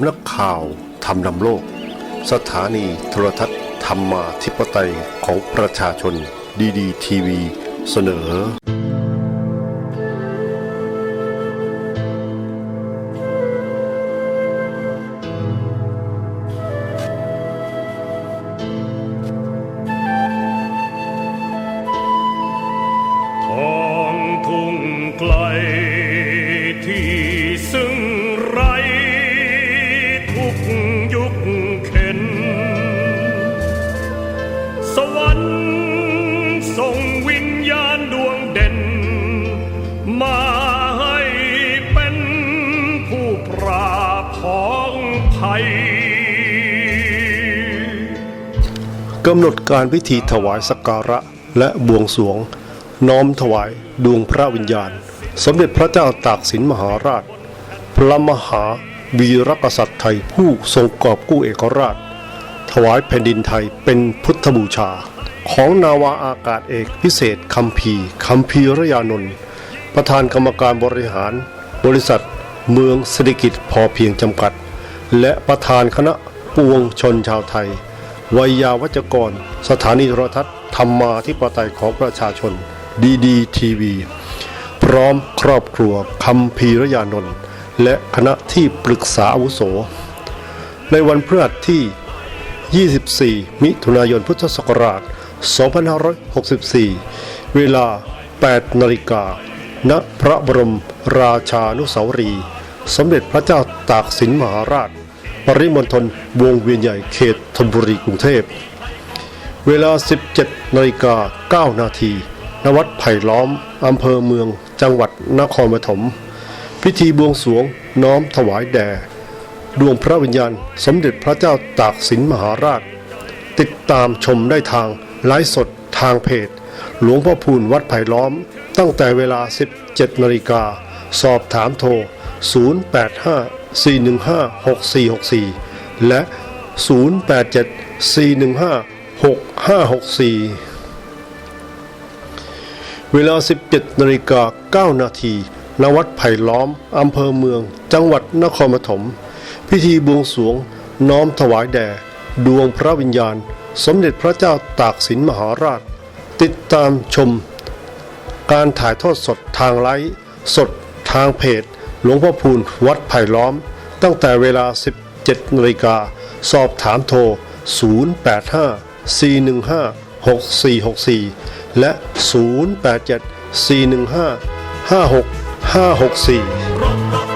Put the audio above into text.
ำนักข่าวทำนำโลก สถานีโทรทัศน์ธรรมาธิปไตยของประชาชนดีดีทีวี เสนอ กำหนดการพิธีถวายสักการะและบวงสรวง น้อมถวายดวงพระวิญญาณ สมเด็จพระเจ้าตากสินมหาราช พระมหาวีรกษัตริย์ไทยผู้ทรงกอบกู้เอกราช ถวายแผ่นดินไทยเป็นพุทธบูชา ของนาวาอากาศเอกพิเศษคัมภีคัมภีรยานนท์ประธานกรรมการบริหาร บริษัท เมืองเศรษฐกิจพอเพียงจำกัด และประธานคณะปวงชนชาวไทย วัยยาวัจกร สถานีโทรทัศน์ธรรมาธิปไตยของประชาชน ดีดีทีวี พร้อมครอบครัวคำพีรยานนท์และคณะที่ปรึกษาอาวุโส ในวันพฤหัสที่ 24 มิถุนายนพุทธศักราช 2564 เวลา 8 นาฬิกา ณ พระบรมราชานุสาวรี สมเด็จพระเจ้าตากสินมหาราช ปริมณฑลวงเวียนใหญ่เขตธนบุรีกรุงเทพ เวลา 17นาฬิกา9นาทีณวัดไผ่ล้อมอำเภอเมืองจังหวัดนครปฐม พิธีบวงสรวงน้อมถวายแด่ดวงพระวิญญาณสมเด็จพระเจ้าตากสินมหาราช ติดตามชมได้ทางไลฟ์สดทางเพจ หลวงพ่อพูนวัดไผ่ล้อม ตั้งแต่เวลา 17นาฬิกาสอบถามโทร 085 4156464 และ 087-415-6564 เวลา 17นาฬิกา9นาทีณวัดไผ่ล้อม อำเภอเมือง จังหวัดนครปฐม พิธีบวงสรวง น้อมถวายแด่ ดวงพระวิญญาณ สมเด็จพระเจ้าตากสินมหาราช ติดตามชม การถ่ายทอดสดทางไลฟ์สดทางเพจ หลวงพ่อพูนวัดไผ่ล้อม ตั้งแต่เวลา 17นาฬิกาสอบถามโทร 085-415-6464 และ 087-415-56564